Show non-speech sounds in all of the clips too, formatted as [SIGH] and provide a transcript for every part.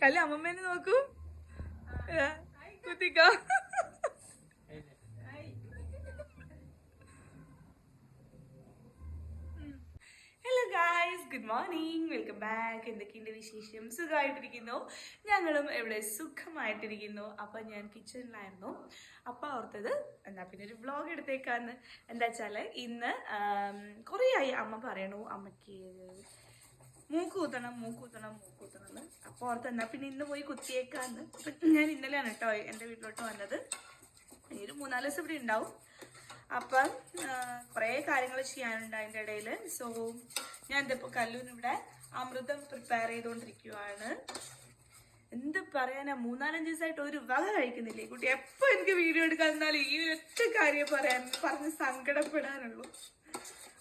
കല്ല് അമ്മമ്മേനെ നോക്കൂ. കുത്തിക്ക. Hello guys good morning welcome back എന്തൊക്കെയുണ്ട് വിശേഷം? സുഖമായിട്ടിരിക്കുന്നു. ഞങ്ങളും ഇവിടെ സുഖമായിട്ടിരിക്കുന്നു. അപ്പം ഞാൻ കിച്ചണിലായിരുന്നു അപ്പം ഓർത്തത് എന്നാ പിന്നെ ഒരു വ്ളോഗ് എടുത്തേക്കാന്ന്. എന്താ വെച്ചാൽ ഇന്ന് കുറേ ആയി അമ്മ പറയണു അമ്മയ്ക്ക് മൂക്ക് കുത്തണം മൂക്ക് കുത്തണം മൂക്ക് കുത്തണം എന്ന് ഓർത്ത് പിന്നെ ഇന്ന് പോയി കുത്തിയേക്കാന്ന്. അപ്പം ഞാൻ ഇന്നലെയാണ് കേട്ടോ എന്റെ വീട്ടിലോട്ട് വന്നത്. ഇനി ഒരു മൂന്നാൽ ദിവസം ഇവിടെ ഉണ്ടാവും. അപ്പം കുറേ കാര്യങ്ങൾ ചെയ്യാനുണ്ട് അതിന്റെ ഇടയിൽ സോ ഞാൻ ഇതിപ്പോൾ കല്ലൂന്ന് ഇവിടെ അമൃതം പ്രിപ്പയർ ചെയ്തുകൊണ്ടിരിക്കുവാണ് എന്ത് പറയാനാ മൂന്നാലഞ്ച് ദിവസമായിട്ട് ഒരു വക കഴിക്കുന്നില്ലേ? കുട്ടി എപ്പോൾ എനിക്ക് വീഡിയോ എടുക്കാൻ തന്നാലും ഈ ഒറ്റ കാര്യം പറയാൻ പറഞ്ഞ് സങ്കടപ്പെടാനുള്ളൂ.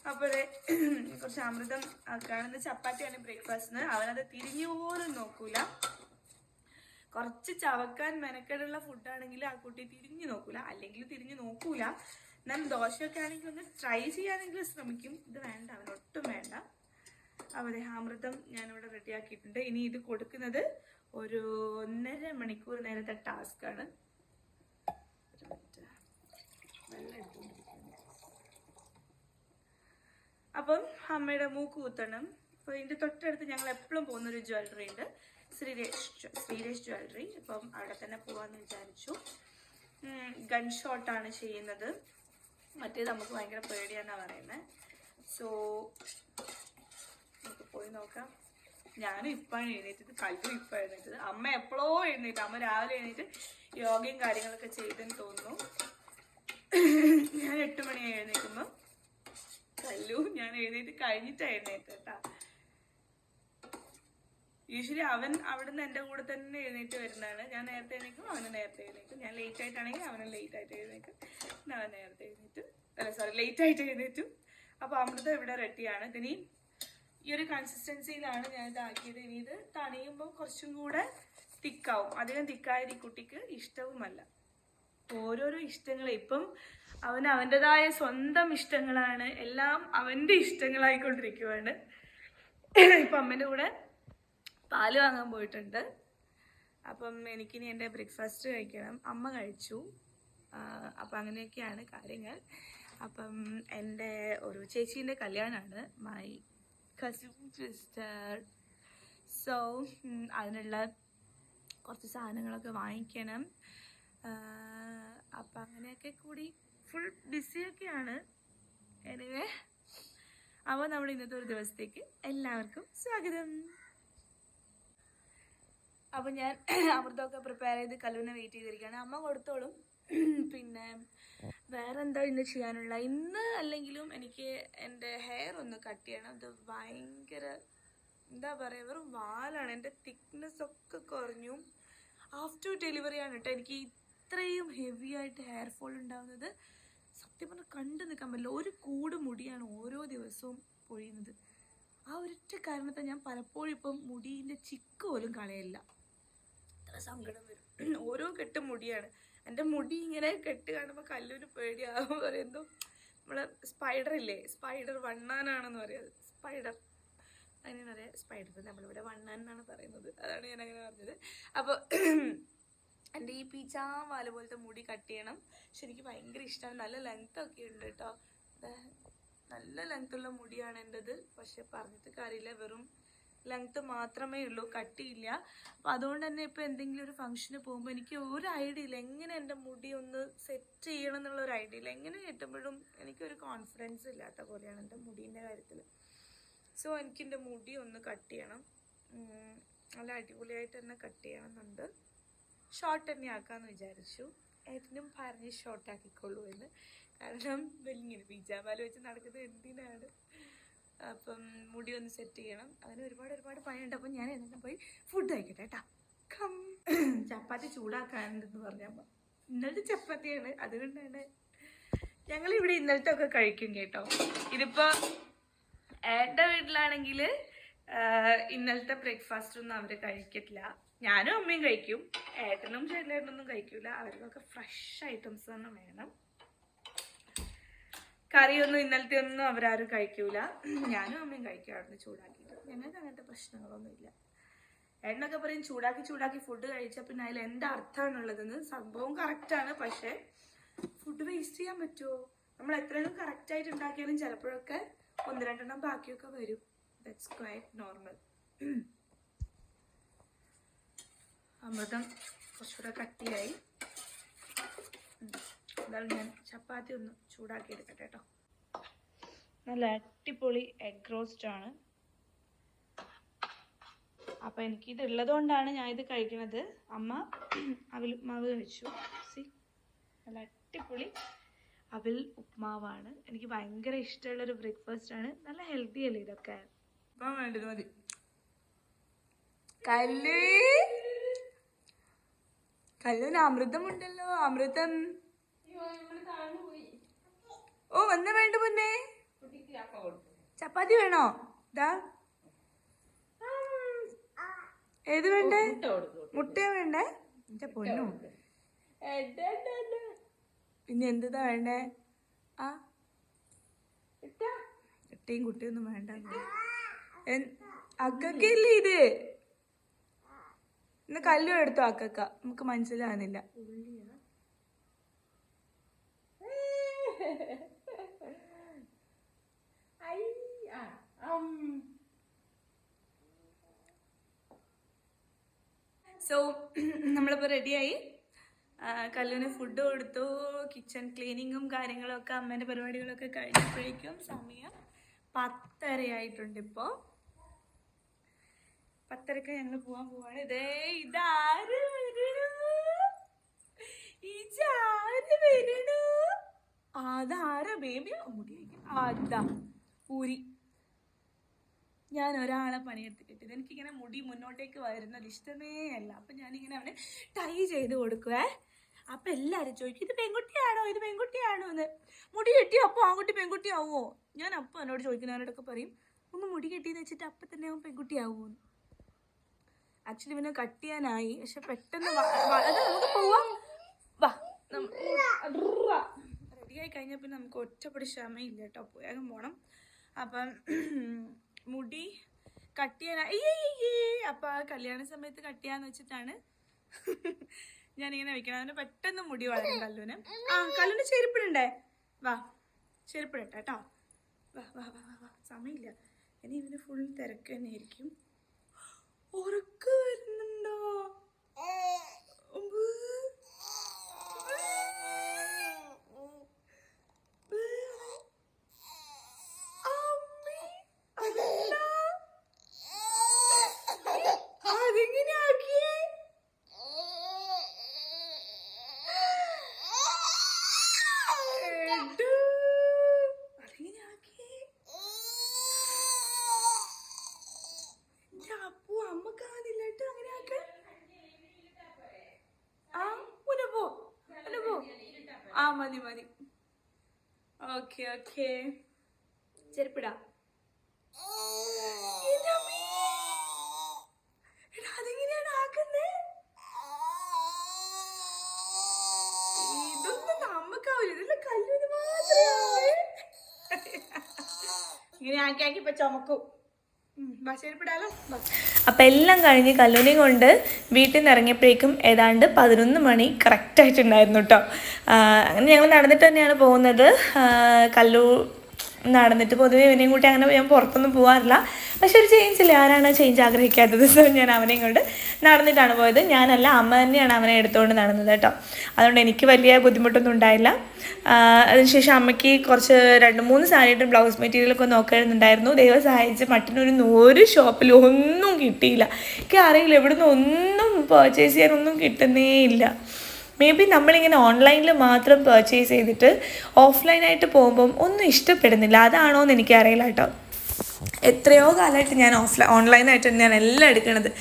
അപ്പോൾ [CLEARS THROAT] കുറച്ച് അമൃതം ആക്കാണെന്ന് ചപ്പാത്തിയാണ് ബ്രേക്ക്ഫാസ്റ്റിന് അവനത് തിരിഞ്ഞു പോലും നോക്കൂല. കുറച്ച് ചവക്കാൻ മെനക്കെടുള്ള ഫുഡാണെങ്കിൽ ആ കുട്ടി തിരിഞ്ഞു നോക്കൂല. അല്ലെങ്കിൽ തിരിഞ്ഞു നോക്കൂല. ഞാൻ ദോശയൊക്കെ ആണെങ്കിൽ ഒന്ന് ട്രൈ ചെയ്യാനെങ്കിലും ശ്രമിക്കും. ഇത് വേണ്ട അവനൊട്ടും വേണ്ട. അവിടെ അമൃതം ഞാനിവിടെ റെഡിയാക്കിയിട്ടുണ്ട് ഇനി ഇത് കൊടുക്കുന്നത് ഒരു ഒന്നര മണിക്കൂർ നേരത്തെ ടാസ്ക്കാണ് വെള്ളം എടുത്തുകൊണ്ടിരിക്കുന്നു അപ്പം അമ്മയുടെ മൂക്ക് കുത്തണം. അപ്പോൾ ഇതിന്റെ തൊട്ടടുത്ത് ഞങ്ങൾ എപ്പോഴും പോകുന്ന ഒരു ജ്വല്ലറി ഉണ്ട്. ശ്രീരേഷ് ശ്രീരേഷ് ജ്വല്ലറി അപ്പം അവിടെ തന്നെ പോകാമെന്ന് വിചാരിച്ചു. ഗൺ ഷോട്ടാണ് ചെയ്യുന്നത്. മറ്റേത് നമുക്ക് ഭയങ്കര പേടിയാണെന്നാണ് പറയുന്നത് സോ നമുക്ക് പോയി നോക്കാം. ഞാനും ഇപ്പോഴാണ് എഴുന്നേറ്റത്. കല്ലും ഇപ്പം എഴുന്നേറ്റത്. അമ്മ എപ്പോഴോ എഴുന്നേറ്റ്. അമ്മ രാവിലെ എഴുന്നേറ്റ് യോഗയും കാര്യങ്ങളൊക്കെ ചെയ്തെന്ന് തോന്നുന്നു. ഞാൻ എട്ട് മണി എഴുന്നേക്കുമ്പോൾ കല്ലു ഞാൻ എഴുന്നേറ്റ് കഴിഞ്ഞിട്ടാ എഴുന്നേറ്റ് കേട്ടാ. യൂഷ്വലി അവൻ അവിടുന്ന് എന്റെ കൂടെ തന്നെ എഴുന്നേറ്റ് വരുന്നതാണ്. ഞാൻ നേരത്തെ എഴുന്നേക്കും അവന് നേരത്തെ എഴുന്നേക്കും. ഞാൻ ലേറ്റ് ആയിട്ടാണെങ്കിൽ അവനും ലേറ്റ് ആയിട്ട് എഴുന്നേക്കും. അവൻ നേരത്തെ എഴുന്നേറ്റു. അല്ല സോറി ലേറ്റ് ആയിട്ട് എഴുന്നേറ്റും. അപ്പോൾ അമൃത ഇവിടെ റെഡിയാണ്. ഇനി ഈ ഒരു കൺസിസ്റ്റൻസിയിലാണ് ഞാൻ ഇതാക്കിയത്. ഇനി ഇത് തണിയുമ്പോൾ കുറച്ചും കൂടെ തിക്കാവും അധികം തിക്കായത് ഈ കുട്ടിക്ക് ഇഷ്ടവുമല്ല. ഓരോരോ ഇഷ്ടങ്ങൾ ഇപ്പം അവൻ അവന്റെതായ സ്വന്തം ഇഷ്ടങ്ങളാണ്. എല്ലാം അവന്റെ ഇഷ്ടങ്ങളായിക്കൊണ്ടിരിക്കുവാണ്. ഇപ്പം അമ്മേന്റെ കൂടെ പാൽ വാങ്ങാൻ പോയിട്ടുണ്ട്. അപ്പം എനിക്കിനി എന്റെ ബ്രേക്ക്ഫാസ്റ്റ് കഴിക്കണം. അമ്മ കഴിച്ചു. അപ്പം അങ്ങനെയൊക്കെയാണ് കാര്യങ്ങൾ. അപ്പം എന്റെ ഒരു ചേച്ചീന്റെ കല്യാണമാണ്. മൈ കസിൻ സിസ്റ്റർ സോ അതിനുള്ള കുറച്ച് സാധനങ്ങളൊക്കെ വാങ്ങിക്കണം. അപ്പം അങ്ങനെയൊക്കെ കൂടി ഫുൾ ബിസിയൊക്കെയാണ് എനിവേ അപ്പോൾ നമ്മുടെ ഇന്നത്തെ ഒരു ദിവസത്തേക്ക് എല്ലാവർക്കും സ്വാഗതം. അപ്പം ഞാൻ അമൃതമൊക്കെ പ്രിപ്പയർ ചെയ്ത് കല്ലുവിനെ വെയിറ്റ് ചെയ്തിരിക്കുകയാണ്. അമ്മ കൊടുത്തോളും. പിന്നെ വേറെ എന്താ ഇന്ന് ചെയ്യാനുള്ള? ഇന്ന് അല്ലെങ്കിലും എനിക്ക് എന്റെ ഹെയർ ഒന്ന് കട്ട് ചെയ്യണം. അത് ഭയങ്കര എന്താ പറയുക വെറും വാലാണ്. എന്റെ തിക്നെസ് ഒക്കെ കുറഞ്ഞു. ആഫ്റ്റർ ഡെലിവറി ആണ് കേട്ടോ എനിക്ക് ഇത്രയും ഹെവി ആയിട്ട് ഹെയർ ഫോൾ ഉണ്ടാവുന്നത് സത്യം പറഞ്ഞാൽ കണ്ടു നിൽക്കാൻ പറ്റില്ല. ഒരു കൂട് മുടിയാണ് ഓരോ ദിവസവും പൊഴിയുന്നത്. ആ ഒരൊറ്റ കാരണത്തെ ഞാൻ പലപ്പോഴും ഇപ്പം മുടീന്റെ ചിക്ക് പോലും കളയില്ല അത്ര സങ്കടം വരും. [CLEARS THROAT] ഓരോ കെട്ട് മുടിയാണ്. എന്റെ മുടി ഇങ്ങനെ കെട്ട് കാണുമ്പോൾ കല്ലൊരു പേടിയാകും പറയുന്നു നമ്മളെ സ്പൈഡർ ഇല്ലേ? സ്പൈഡർ വണ്ണാനാണെന്ന് പറയുന്നത് സ്പൈഡർ അങ്ങനെയാണ് അറിയാം സ്പൈഡർ നമ്മളിവിടെ വണ്ണാൻ എന്നാണ് പറയുന്നത്. അതാണ് ഞാൻ അങ്ങനെ പറഞ്ഞത്. അപ്പോൾ [CLEARS THROAT] എന്റെ ഈ പീച്ചാവാല പോലത്തെ മുടി കട്ട് ചെയ്യണം. പക്ഷെ എനിക്ക് ഭയങ്കര ഇഷ്ടമാണ് നല്ല ലെങ്ത് ഒക്കെ ഉണ്ട് കേട്ടോ. നല്ല ലെങ്ത് ഉള്ള മുടിയാണ് എന്റെത്. പക്ഷെ പറഞ്ഞിട്ട് കാര്യമില്ല. വെറും ലെങ്ത് മാത്രമേ ഉള്ളൂ. കട്ടിയില്ല അപ്പം അതുകൊണ്ട് തന്നെ ഇപ്പോൾ എന്തെങ്കിലും ഒരു ഫംഗ്ഷന് പോകുമ്പോൾ എനിക്ക് ഒരു ഐഡിയ ഇല്ല. എങ്ങനെ എന്റെ മുടി ഒന്ന് സെറ്റ് ചെയ്യണം എന്നുള്ള ഒരു ഐഡിയ ഇല്ല. എങ്ങനെ കെട്ടുമ്പോഴും എനിക്കൊരു കോൺഫിഡൻസ് ഇല്ലാത്ത പോലെയാണ് എന്റെ മുടീന്റെ കാര്യത്തിൽ സോ എനിക്ക് എന്റെ മുടി ഒന്ന് കട്ട് ചെയ്യണം. നല്ല അടിപൊളിയായിട്ട് തന്നെ കട്ട് ചെയ്യണം എന്നുണ്ട് ഷോർട്ട് തന്നെ ആക്കാമെന്ന് വിചാരിച്ചു. ഏട്ടനും പറഞ്ഞ് ഷോർട്ട് ആക്കിക്കൊള്ളൂ എന്ന്. കാരണം ഇങ്ങനെ പിജാമാല വെച്ച് നടക്കുന്നത് എന്തിനാണ്? അപ്പം മുടി ഒന്ന് സെറ്റ് ചെയ്യണം. അതിന് ഒരുപാട് ഒരുപാട് പണിയുണ്ട്. അപ്പം ഞാൻ എന്നിട്ട് പോയി ഫുഡ് കഴിക്കട്ടെ കേട്ടാ. കം ചപ്പാത്തി ചൂടാക്കാനുണ്ടെന്ന് പറഞ്ഞമ്മ ഇന്നലത്തെ ചപ്പാത്തിയാണ്. അതുകൊണ്ടാണ് ഞങ്ങൾ ഇവിടെ ഇന്നലത്തെ ഒക്കെ കഴിക്കും കേട്ടോ. ഇതിപ്പോ എന്റെ വീട്ടിലാണെങ്കിൽ ഇന്നലത്തെ ബ്രേക്ക്ഫാസ്റ്റ് ഒന്നും അവർ കഴിക്കത്തില്ല. ഞാനും അമ്മയും കഴിക്കും. ഏട്ടനും ചേട്ടനൊന്നും കഴിക്കൂല. അവർക്കൊക്കെ ഫ്രഷ് ഐറ്റംസ് തന്നെ വേണം. കറിയൊന്നും ഇന്നലത്തെ ഒന്നും അവരാരും കഴിക്കൂല. ഞാനും അമ്മയും കഴിക്കാറുണ്ട് ചൂടാക്കിയിട്ട്. ഞങ്ങൾക്ക് അങ്ങനത്തെ പ്രശ്നങ്ങളൊന്നും ഇല്ല എണ്ണൊക്കെ പറയും ചൂടാക്കി ചൂടാക്കി ഫുഡ് കഴിച്ചാൽ പിന്നെ അതിൽ എന്താ അർത്ഥമാണുള്ളതെന്ന്. സംഭവം കറക്റ്റാണ് പക്ഷേ ഫുഡ് വേസ്റ്റ് ചെയ്യാൻ പറ്റുമോ? നമ്മൾ എത്രയും കറക്റ്റായിട്ട് ഉണ്ടാക്കിയാലും ചിലപ്പോഴൊക്കെ ഒന്ന് രണ്ടെണ്ണം ബാക്കിയൊക്കെ വരും. ദറ്റ്സ് ക്വൈറ്റ് നോർമൽ അമൃതം കുറച്ചുകൂടെ കട്ടിയായി. എന്തായാലും ഞാൻ ചപ്പാത്തി ഒന്ന് ചൂടാക്കി എടുക്കട്ടെ കേട്ടോ. നല്ല അടിപൊളി എഗ് റോസ്റ്റ് ആണ്. അപ്പൊ എനിക്ക് ഇത് ഉള്ളത് കൊണ്ടാണ് ഞാൻ ഇത് കഴിക്കണത്. അമ്മ അവിൽ ഉപ്മാവ് കഴിച്ചു. സി. നല്ല അടിപൊളി അവിൽ ഉപ്മാവാണ്. എനിക്ക് ഭയങ്കര ഇഷ്ടമുള്ള ഒരു ബ്രേക്ക്ഫാസ്റ്റ് ആണ്. നല്ല ഹെൽത്തി അല്ലേ ഇതൊക്കെ? ഇപ്പം വേണ്ടത് മതി. കല്ല്! കല്ലിന് അമൃതമുണ്ടല്ലോ. അമൃതം. ഓ വന്ന വേണ്ട മുന്നേ ചപ്പാത്തി വേണോ? ഉം. ഏത് വേണ്ടേ? മുട്ട വേണ്ടേ? എന്റെ പൊന്നു. പിന്നെ എന്താ വേണ്ടേ? ആ. ഇട്ടയും കുട്ടിയൊന്നും വേണ്ട അക്കക്കില്ലേ ഇത്? ഇന്ന് കല്ലും എടുത്തു അക്കക്ക നമുക്ക് മനസ്സിലാകുന്നില്ല സോ നമ്മളിപ്പോൾ റെഡിയായി കല്ലുവിന് ഫുഡ് കൊടുത്തു. കിച്ചൺ ക്ലീനിങ്ങും കാര്യങ്ങളും ഒക്കെ അമ്മേന്റെ പരിപാടികളൊക്കെ കഴിഞ്ഞപ്പോഴേക്കും സമയം പത്തരയായിട്ടുണ്ട് ഇപ്പോൾ പത്തരക്ക് ഞങ്ങൾ പോവാൻ പോവാണ്. ഇതേ ഇതാര് വരണു? ഇജാര് വരണു? അതാരാ ബേബി മുടി അതാ പൂരി. ഞാൻ ഒരാളെ പണിയെടുത്തിട്ടിട്ട് എനിക്കിങ്ങനെ മുടി മുന്നോട്ടേക്ക് വരുന്നത് ഇഷ്ടമേ അല്ല. അപ്പം ഞാനിങ്ങനെ അവനെ ടൈ ചെയ്ത് കൊടുക്കുവേ. അപ്പം എല്ലാവരും ചോദിക്കും ഇത് പെൺകുട്ടിയാണോ? ഇത് പെൺകുട്ടിയാണോ? എന്ന്. മുടി കെട്ടി അപ്പോൾ ആൺകുട്ടി പെൺകുട്ടിയാവുമോ ഞാൻ അപ്പം എന്നോട് ചോദിക്കുന്നവരോടൊക്കെ പറയും ഒന്ന് മുടി കെട്ടിയെന്ന് വെച്ചിട്ട് അപ്പം തന്നെ അവൻ പെൺകുട്ടിയാവുമോ ആക്ച്വലി ഇവനെ കട്ട് ചെയ്യാനായി. പക്ഷെ പെട്ടെന്ന് റെഡി നമുക്ക് പോവാം. വാ റെഡിയായി പിന്നെ നമുക്ക് ഒറ്റപ്പെടി ക്ഷമയില്ല കേട്ടോ. വേഗം പോകണം അപ്പം [CLEARS THROAT] മുടി കട്ട് ചെയ്യാനായി അപ്പം ആ കല്യാണ സമയത്ത് കട്ട് ചെയ്യാന്ന് വെച്ചിട്ടാണ് [LAUGHS] ഞാനിങ്ങനെ വെക്കണം അതിന് പെട്ടെന്ന് മുടി വളരും കല്ലുവിന് ആ കല്ലുവിന് ചെരുപ്പിടണ്ടേ? വാ ചെരുപ്പിടട്ടെ കേട്ടോ. വാ വാ വാ വാ സമയമില്ല ഇനി ഇവന് ഫുൾ തിരക്ക് തന്നെയായിരിക്കും. ഉറക്ക വരുന്നുണ്ടോ ഉമ്പ്. അമ്മേ, അതെന്താ? അതെങ്ങനെ ആക്കിയേ? എടാ, അതെങ്ങനെ ആക്കിയേ? എന്റെ അപ്പു അമ്മ കാണില്ല കേട്ടോ അങ്ങനെ ആക്കാൻ ആ ഉന പോ ഉന പോ ആ മതി മതി. Okay okay. ചെരുപ്പിടാ. ആക്കുന്നേ? മാത്രമേ ഇങ്ങനെ ആക്കി ആക്കി ഇപ്പൊ ചുമക്കും. അപ്പം എല്ലാം കഴിഞ്ഞ് കല്ലൂരി കൊണ്ട് വീട്ടിൽ നിന്ന് ഇറങ്ങിയപ്പോഴേക്കും ഏതാണ്ട് പതിനൊന്ന് മണി കറക്റ്റായിട്ടുണ്ടായിരുന്നു കേട്ടോ അങ്ങനെ ഞങ്ങൾ നടന്നിട്ട് തന്നെയാണ് പോകുന്നത്. കല്ലൂർ നടന്നിട്ട് പൊതുവേ ഇവനെയും കൂട്ടി അങ്ങനെ ഞാൻ പുറത്തൊന്നും പോകാറില്ല പക്ഷെ ഒരു ചേഞ്ച് ഇല്ല ആരാണ് ചേഞ്ച് ആഗ്രഹിക്കാത്തത്? [LAUGHS] സോ ഞാൻ അവനെയും കൊണ്ട് നടന്നിട്ടാണ് പോയത്. ഞാനല്ല അമ്മ തന്നെയാണ് അവനെ എടുത്തുകൊണ്ട് നടന്നത് കേട്ടോ. അതുകൊണ്ട് എനിക്ക് വലിയ ബുദ്ധിമുട്ടൊന്നും ഉണ്ടായില്ല. അതിനുശേഷം അമ്മയ്ക്ക് കുറച്ച് രണ്ട് മൂന്ന് സാരിയിട്ട് ബ്ലൗസ് മെറ്റീരിയലൊക്കെ നോക്കാനുണ്ടായിരുന്നു ദൈവം സഹായിച്ച് മട്ടിനൊരു ഒരു ഷോപ്പിൽ ഒന്നും കിട്ടിയില്ല. എനിക്ക് അറിയില്ല ഇവിടുന്ന് ഒന്നും പർച്ചേസ് ചെയ്യാനൊന്നും കിട്ടുന്നേ ഇല്ല. മേ ബി നമ്മളിങ്ങനെ ഓൺലൈനിൽ മാത്രം പർച്ചേസ് ചെയ്തിട്ട് ഓഫ്ലൈനായിട്ട് പോകുമ്പം ഒന്നും ഇഷ്ടപ്പെടുന്നില്ല. അതാണോ എന്ന് എനിക്കറിയില്ല കേട്ടോ. എത്രയോ കാലമായിട്ട് ഞാൻ ഓഫ്ലൈൻ ഓൺലൈനായിട്ട് തന്നെയാണ് എല്ലാം എടുക്കുന്നത്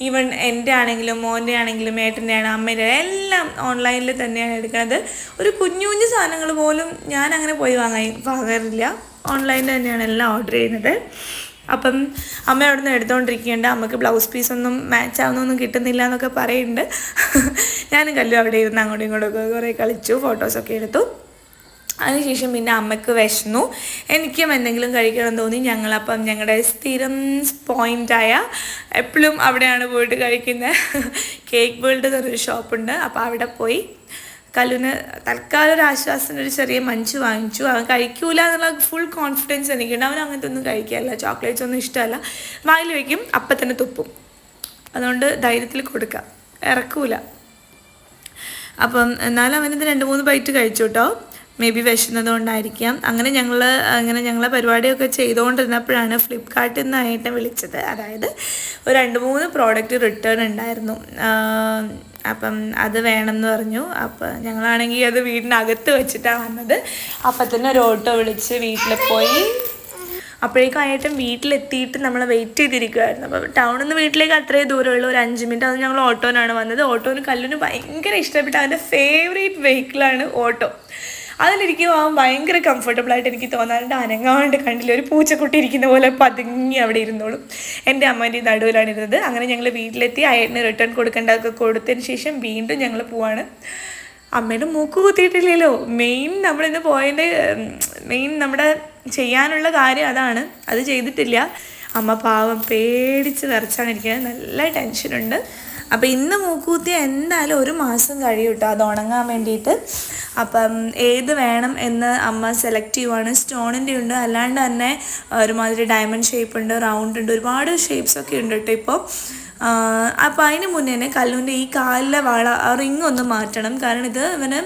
ഈവൻ എന്റെ ആണെങ്കിലും മോന്റെ ആണെങ്കിലും ഏട്ടന്റെ ആണ് അമ്മേന്റെ എല്ലാം ഓൺലൈനിൽ തന്നെയാണ് എടുക്കുന്നത് ഒരു കുഞ്ഞു കുഞ്ഞു സാധനങ്ങൾ പോലും ഞാൻ അങ്ങനെ പോയി വാങ്ങാൻ വാങ്ങാറില്ല. ഓൺലൈനിൽ തന്നെയാണ് എല്ലാം ഓർഡർ ചെയ്യുന്നത്. അപ്പം അമ്മ അവിടെ നിന്ന് എടുത്തുകൊണ്ടിരിക്കുകയുണ്ട് അമ്മയ്ക്ക് ബ്ലൗസ് പീസൊന്നും മാച്ച് ആവുന്നൊന്നും കിട്ടുന്നില്ല എന്നൊക്കെ പറയുന്നുണ്ട്. [LAUGHS] ഞാനും കല്ലു അവിടെ ഇരുന്ന് അങ്ങോട്ടും ഇങ്ങോട്ടും ഒക്കെ കുറേ കളിച്ചു ഫോട്ടോസൊക്കെ എടുത്തു. അതിനുശേഷം പിന്നെ അമ്മയ്ക്ക് വിശന്നു. എനിക്കും എന്തെങ്കിലും കഴിക്കണം തോന്നി. ഞങ്ങളപ്പം ഞങ്ങളുടെ സ്ഥിരം പോയിന്റായ എപ്പോഴും അവിടെയാണ് പോയിട്ട് കഴിക്കുന്നത് കേക്ക് വേൾഡ് എന്നൊരു ഷോപ്പുണ്ട്. അപ്പോൾ അവിടെ പോയി. കല്ലുന് തൽക്കാലം ഒരു ആശ്വാസത്തിന് ഒരു ചെറിയ മഞ്ച് വാങ്ങിച്ചു. അവൻ കഴിക്കൂല എന്നുള്ള ഫുൾ കോൺഫിഡൻസ് എനിക്കുണ്ട്. അവൻ അങ്ങനത്തെ ഒന്നും കഴിക്കാറില്ല ചോക്ലേറ്റ്സ് ഒന്നും ഇഷ്ടമല്ല. വായിൽ വയ്ക്കും അപ്പം തന്നെ തുപ്പും. അതുകൊണ്ട് ധൈര്യത്തിൽ കൊടുക്കാം. ഇറക്കൂല. അപ്പം എന്നാലും അവനിത് രണ്ട് മൂന്ന് ബൈറ്റ് കഴിച്ചു കേട്ടോ. മേ ബി വിശന്നത് കൊണ്ടായിരിക്കാം അങ്ങനെ ഞങ്ങൾ അങ്ങനെ ഞങ്ങളെ പരിപാടിയൊക്കെ ചെയ്തുകൊണ്ടിരുന്നപ്പോഴാണ് ഫ്ലിപ്കാർട്ടിൽ നിന്ന് ആയിട്ട് വിളിച്ചത്. അതായത് ഒരു രണ്ട് മൂന്ന് പ്രോഡക്റ്റ് റിട്ടേൺ ഉണ്ടായിരുന്നു. അപ്പം അത് വേണമെന്ന് പറഞ്ഞു. അപ്പം ഞങ്ങളാണെങ്കിൽ അത് വീടിനകത്ത് വെച്ചിട്ടാണ് വന്നത്. അപ്പം തന്നെ ഒരു ഓട്ടോ വിളിച്ച് വീട്ടിൽ പോയി. അപ്പോഴേക്കും ആയിട്ടും വീട്ടിലെത്തിയിട്ട് നമ്മൾ വെയിറ്റ് ചെയ്തിരിക്കുമായിരുന്നു അപ്പോൾ ടൗണിൽ നിന്ന് വീട്ടിലേക്ക് അത്രയും ദൂരമുള്ള. ഒരു അഞ്ച് മിനിറ്റ് അത് ഞങ്ങൾ ഓട്ടോനാണ് വന്നത്. ഓട്ടോന് കല്ലിന് ഭയങ്കര ഇഷ്ടപ്പെട്ട അവന്റെ ഫേവറേറ്റ് വെഹിക്കിളാണ് ഓട്ടോ. അതിലിരിക്കുമ്പോൾ അവൻ ഭയങ്കര കംഫർട്ടബിൾ ആയിട്ട് എനിക്ക് തോന്നാറുണ്ട്. അനങ്ങാണ്ട് കണ്ടില്ല ഒരു പൂച്ചക്കുട്ടി ഇരിക്കുന്ന പോലെ പതുങ്ങി അവിടെ ഇരുന്നോളും. എന്റെ അമ്മേന്റെ നടുവിലാണ് ഇരുന്നത്. അങ്ങനെ ഞങ്ങൾ വീട്ടിലെത്തി അയഡിന് റിട്ടേൺ കൊടുക്കേണ്ടതൊക്കെ കൊടുത്തതിന് ശേഷം വീണ്ടും ഞങ്ങൾ പോവാണ്. അമ്മയുടെ മൂക്ക് കുത്തിയിട്ടില്ലല്ലോ. മെയിൻ നമ്മളിന്ന് പോയതിന്റെ മെയിൻ നമ്മുടെ ചെയ്യാനുള്ള കാര്യം അതാണ്. അത് ചെയ്തിട്ടില്ല. അമ്മ പാവം പേടിച്ച് വിറച്ചാണ് ഇരിക്കുന്നത്. നല്ല ടെൻഷനുണ്ട് അപ്പോൾ ഇന്ന് മൂക്കൂത്തി എന്തായാലും ഒരു മാസം കഴിയും കേട്ടോ അത് ഉണങ്ങാൻ വേണ്ടിയിട്ട്. അപ്പം ഏത് വേണം എന്ന് അമ്മ സെലക്ട് ചെയ്യുവാണ്. സ്റ്റോണിന്റെ ഉണ്ട്. അല്ലാണ്ട് തന്നെ ഒരുമാതിരി ഡയമണ്ട് ഷേപ്പ് ഉണ്ട് റൗണ്ട് ഉണ്ട്. ഒരുപാട് ഷേപ്സ് ഒക്കെ ഉണ്ട് കേട്ടോ ഇപ്പോൾ അപ്പോൾ അതിന് മുന്നേ തന്നെ കല്ലുവിന്റെ ഈ കാലിലെ വള റിങ് ഒന്ന് മാറ്റണം. കാരണം ഇത് ഇവന്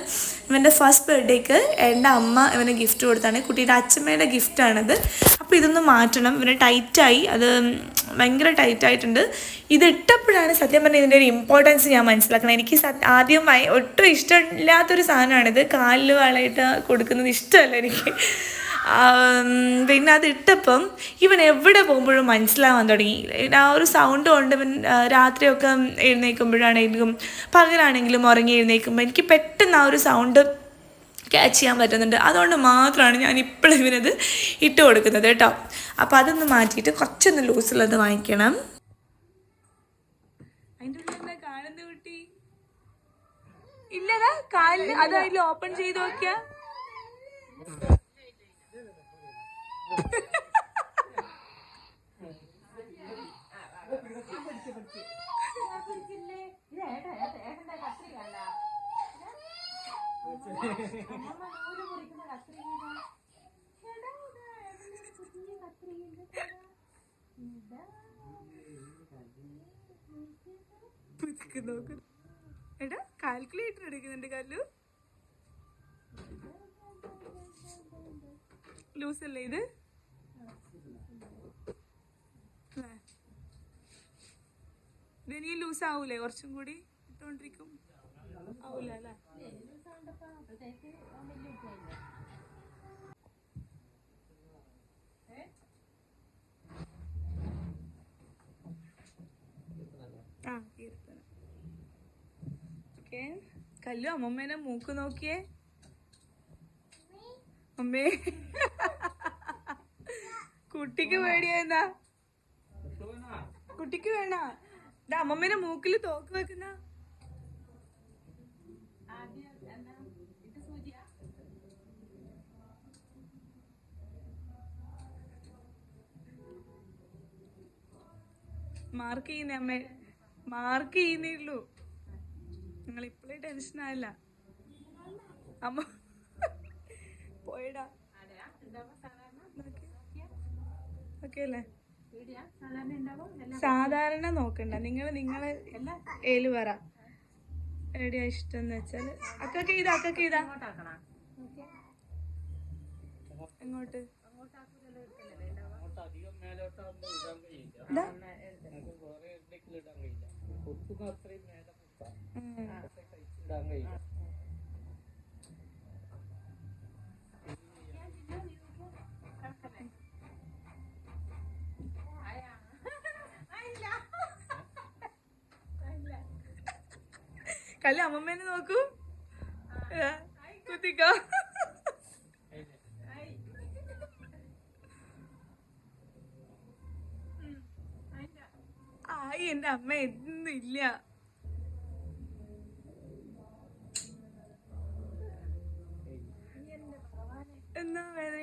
ഇവന്റെ ഫസ്റ്റ് ബർത്ത്ഡേക്ക് എന്റെ അമ്മ ഇവന് ഗിഫ്റ്റ് കൊടുത്താണ്. കുട്ടിയുടെ അച്ഛമ്മയുടെ ഗിഫ്റ്റാണിത് അപ്പോൾ ഇതൊന്ന് മാറ്റണം. ഇവന് ടൈറ്റായി അത് ഭയങ്കര ടൈറ്റായിട്ടുണ്ട് ഇത് ഇട്ടപ്പോഴാണ് സത്യം പറഞ്ഞാൽ ഇതിന്റെ ഒരു ഇമ്പോർട്ടൻസ് ഞാൻ മനസ്സിലാക്കണം എനിക്ക് ആദ്യമായി ഒട്ടും ഇഷ്ടമില്ലാത്തൊരു സാധനമാണിത്. കാലിൽ വളയിട്ട് കൊടുക്കുന്നത് ഇഷ്ടമല്ല എനിക്ക്. പിന്നെ അത് ഇട്ടപ്പം ഇവൻ എവിടെ പോകുമ്പോഴും മനസ്സിലാവാൻ തുടങ്ങി. ആ ഒരു സൗണ്ട് കൊണ്ട് ഇവൻ രാത്രിയൊക്കെ എഴുന്നേൽക്കുമ്പോഴാണെങ്കിലും പകലാണെങ്കിലും ഉറങ്ങി എഴുന്നേൽക്കുമ്പോൾ എനിക്ക് പെട്ടെന്ന് ആ ഒരു സൗണ്ട് ക്യാച്ച് ചെയ്യാൻ പറ്റുന്നുണ്ട്. അതുകൊണ്ട് മാത്രമാണ് ഞാൻ ഇപ്പോഴും ഇവനത് ഇട്ട് കൊടുക്കുന്നത് കേട്ടോ. അപ്പോൾ അതൊന്ന് മാറ്റിയിട്ട് കുറച്ചൊന്ന് ലൂസുള്ളത് വാങ്ങിക്കണം. അതിന്റെ ഉള്ളിൽ ഇല്ലതാ കാലിൽ അത് അതിൽ ഓപ്പൺ ചെയ്ത് നോക്കിയാ? പുതുക്കി നോക്ക്. എടാ കാൽക്കുലേറ്റർ എടുക്കുന്നുണ്ട് കല്ലു. ലൂസ് അല്ലേ ഇത്? ഇനി ലൂസ് ആവൂലേ? കുറച്ചും കൂടി ഇട്ടോണ്ടിരിക്കും. ആവൂല അല്ലേ ആ കീർത്തനം ഓക്കെ കല്ലു അമ്മമ്മേനെ മൂക്ക് നോക്കിയേ. അമ്മേ. കുട്ടിക്ക് പേടിയെന്താ കുട്ടിക്ക് വേണ? ഇതാ അമ്മമ്മേനെ മൂക്കിൽ തോക്ക് വെക്കുന്ന. മാർക്ക് ചെയ്യുന്നേ അമ്മേ. മാർക്ക് ചെയ്യുന്നേ ഉള്ളൂ. നിങ്ങൾ ഇപ്പോഴേ ടെൻഷൻ ആയില്ല അമ്മ പോയടാ. ഓക്കെ അല്ലേ? സാധാരണ നോക്കണ്ട. നിങ്ങൾ നിങ്ങളെ ഏൽ പറ. എവിടെയാ ഇഷ്ടം എന്ന് വെച്ചാൽ. അക്കൊക്കെ ഇതാ അക്കൊക്കെ ഇതാ. എങ്ങോട്ട്? ഇതാ. ഉം. കല്ല് അമ്മമ്മേനെ നോക്കൂ കുത്തിക്കോ ആയി എന്റെ അമ്മ എന്നും ഇല്ല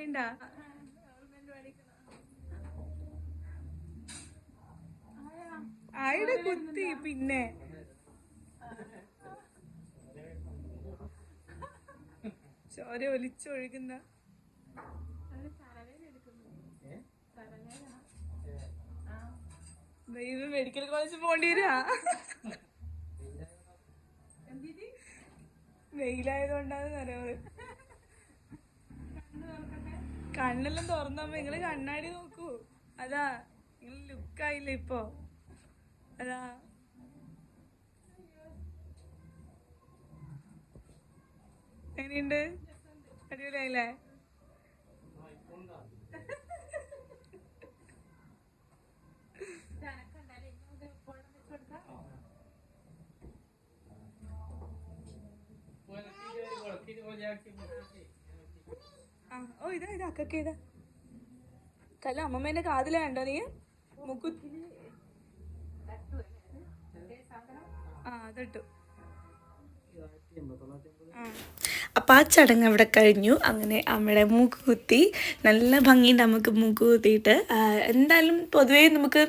കണ്ടാ ആയുടെ കുത്തി പിന്നെ. ചോര ഒലിച്ചൊഴുകുന്ന ദൈവം മെഡിക്കൽ കോളേജിൽ പോകേണ്ടി വെയിലായതുകൊണ്ടാണ് അറിയാറ് കണ്ണെല്ലാം തുറന്നപ്പോ നിങ്ങൾ കണ്ണാടി നോക്കൂ. അതാ നിങ്ങൾ ലുക്കായില്ല ഇപ്പോ? അതാ. എങ്ങനെയുണ്ട്? അടിപൊളിയായില്ലേ? ഓ ഇതാ ഇതാ അക്കൊക്കെ ഇതാ. കല്ല അമ്മമ്മേന്റെ കാതില കണ്ടോ നീ? മുക്കു ആ അതിട്ടു. അപ്പം ആ ചടങ്ങ് അവിടെ കഴിഞ്ഞു. അങ്ങനെ അമ്മയുടെ മൂക്ക് കുത്തി നല്ല ഭംഗിയുണ്ട് നമുക്ക് മൂക്ക് കുത്തിയിട്ട് എന്തായാലും പൊതുവേ നമുക്ക്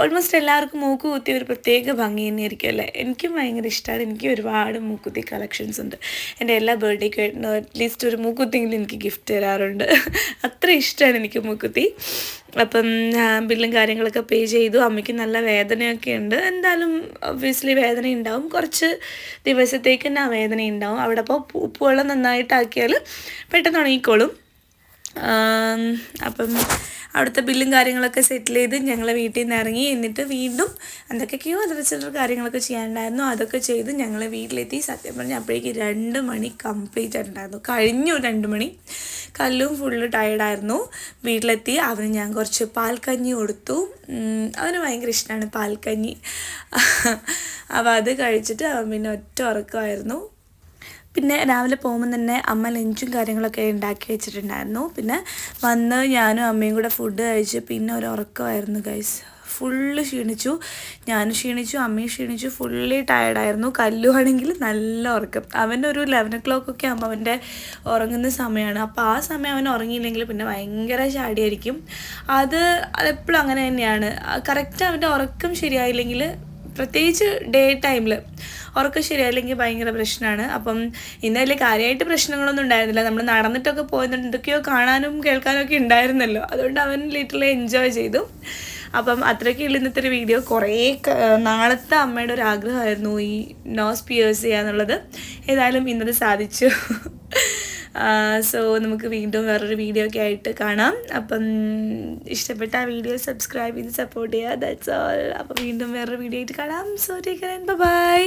ഓൾമോസ്റ്റ് എല്ലാവർക്കും മൂക്ക് കുത്തി ഒരു പ്രത്യേക ഭംഗി തന്നെയായിരിക്കും അല്ലേ? എനിക്കും ഭയങ്കര ഇഷ്ടമാണ് എനിക്ക് ഒരുപാട് മൂക്കുത്തി കളക്ഷൻസ് ഉണ്ട്. എന്റെ എല്ലാ ബർത്ത്ഡേക്കും അറ്റ്ലീസ്റ്റ് ഒരു മൂക്കുത്തിയെങ്കിലും എനിക്ക് ഗിഫ്റ്റ് തരാറുണ്ട്. അത്ര ഇഷ്ടമാണ് എനിക്ക് മൂക്കുത്തി അപ്പം ബില്ലും കാര്യങ്ങളൊക്കെ പേ ചെയ്തു. അമ്മയ്ക്ക് നല്ല വേദനയൊക്കെ ഉണ്ട്. എന്തായാലും ഒബ്വിയസ്ലി വേദന ഉണ്ടാവും. കുറച്ച് ദിവസത്തേക്ക് തന്നെ ആ വേദന ഉണ്ടാവും. അവിടെ അപ്പോൾ ഉപ്പുവെള്ളം നന്നായിട്ടാക്കിയാൽ പെട്ടെന്ന് ഉണങ്ങിക്കോളും. അപ്പം അവിടുത്തെ ബില്ലും കാര്യങ്ങളൊക്കെ സെറ്റിൽ ചെയ്ത് ഞങ്ങൾ വീട്ടിൽ നിന്ന് ഇറങ്ങി എന്നിട്ട് വീണ്ടും എന്തൊക്കെയൊക്കെയോ ക്യൂ ചില കാര്യങ്ങളൊക്കെ ചെയ്യാനുണ്ടായിരുന്നു. അതൊക്കെ ചെയ്ത് ഞങ്ങൾ വീട്ടിലെത്തി. സത്യം പറഞ്ഞാൽ അപ്പോഴേക്ക് രണ്ട് മണി കംപ്ലീറ്റ് ആയിട്ടുണ്ടായിരുന്നു. കഴിഞ്ഞു രണ്ട് മണി. കല്ലും ഫുള്ള് ടയർഡായിരുന്നു വീട്ടിലെത്തി. അവന് ഞാൻ കുറച്ച് പാൽക്കഞ്ഞി കൊടുത്തു. അവന് ഭയങ്കര ഇഷ്ടമാണ് പാൽക്കഞ്ഞി. [LAUGHS] അപ്പോൾ അത് കഴിച്ചിട്ട് അവൻ പിന്നെ ഒറ്റ ഉറക്കമായിരുന്നു. പിന്നെ രാവിലെ പോകുമ്പോൾ തന്നെ അമ്മ ലഞ്ചും കാര്യങ്ങളൊക്കെ ഉണ്ടാക്കി വെച്ചിട്ടുണ്ടായിരുന്നു. പിന്നെ വന്ന് ഞാനും അമ്മയും കൂടെ ഫുഡ് കഴിച്ച് പിന്നെ ഒരു ഉറക്കമായിരുന്നു ഗൈസ് ഫുള്ള് ക്ഷീണിച്ചു. ഞാനും ക്ഷീണിച്ചു അമ്മയും ക്ഷീണിച്ചു. ഫുള്ളി ടയർഡായിരുന്നു കല്ലു ആണെങ്കിൽ നല്ല ഉറക്കം. അവന്റെ ഒരു ലെവൻ ഒ ക്ലോക്ക് ഒക്കെ ആകുമ്പോൾ അവന്റെ ഉറങ്ങുന്ന സമയമാണ്. അപ്പോൾ ആ സമയം അവൻ ഉറങ്ങിയില്ലെങ്കിൽ പിന്നെ ഭയങ്കര ചാടിയായിരിക്കും. അത് അതെപ്പോഴും അങ്ങനെ തന്നെയാണ്. കറക്റ്റ് അവന്റെ ഉറക്കം ശരിയായില്ലെങ്കിൽ പ്രത്യേകിച്ച് ഡേ ടൈമിൽ ഉറക്കം ശരിയായില്ലെങ്കിൽ ഭയങ്കര പ്രശ്നമാണ്. അപ്പം ഇന്ന് വലിയ കാര്യമായിട്ട് പ്രശ്നങ്ങളൊന്നും ഉണ്ടായിരുന്നില്ല. നമ്മൾ നടന്നിട്ടൊക്കെ പോയിരുന്നുണ്ട് എന്തൊക്കെയോ കാണാനും കേൾക്കാനും ഒക്കെ ഉണ്ടായിരുന്നല്ലോ. അതുകൊണ്ട് അവൻ ലിറ്റിൽ എൻജോയ് ചെയ്തു. അപ്പം അത്രയ്ക്കുള്ള ഇന്നത്തെ ഒരു വീഡിയോ കുറേ നാളത്തെ അമ്മയുടെ ഒരു ആഗ്രഹമായിരുന്നു ഈ നോസ് പിയേഴ്സ് ചെയ്യാന്നുള്ളത്. ഏതായാലും ഇന്നത് സാധിച്ചു. സോ നമുക്ക് വീണ്ടും വേറൊരു വീഡിയോ ഒക്കെ ആയിട്ട് കാണാം. അപ്പം ഇഷ്ടപ്പെട്ട ആ വീഡിയോ സബ്സ്ക്രൈബ് ചെയ്ത് സപ്പോർട്ട് ചെയ്യുക. ദാറ്റ്സ് ഓൾ അപ്പം വീണ്ടും വേറൊരു വീഡിയോ ആയിട്ട് കാണാം. So take by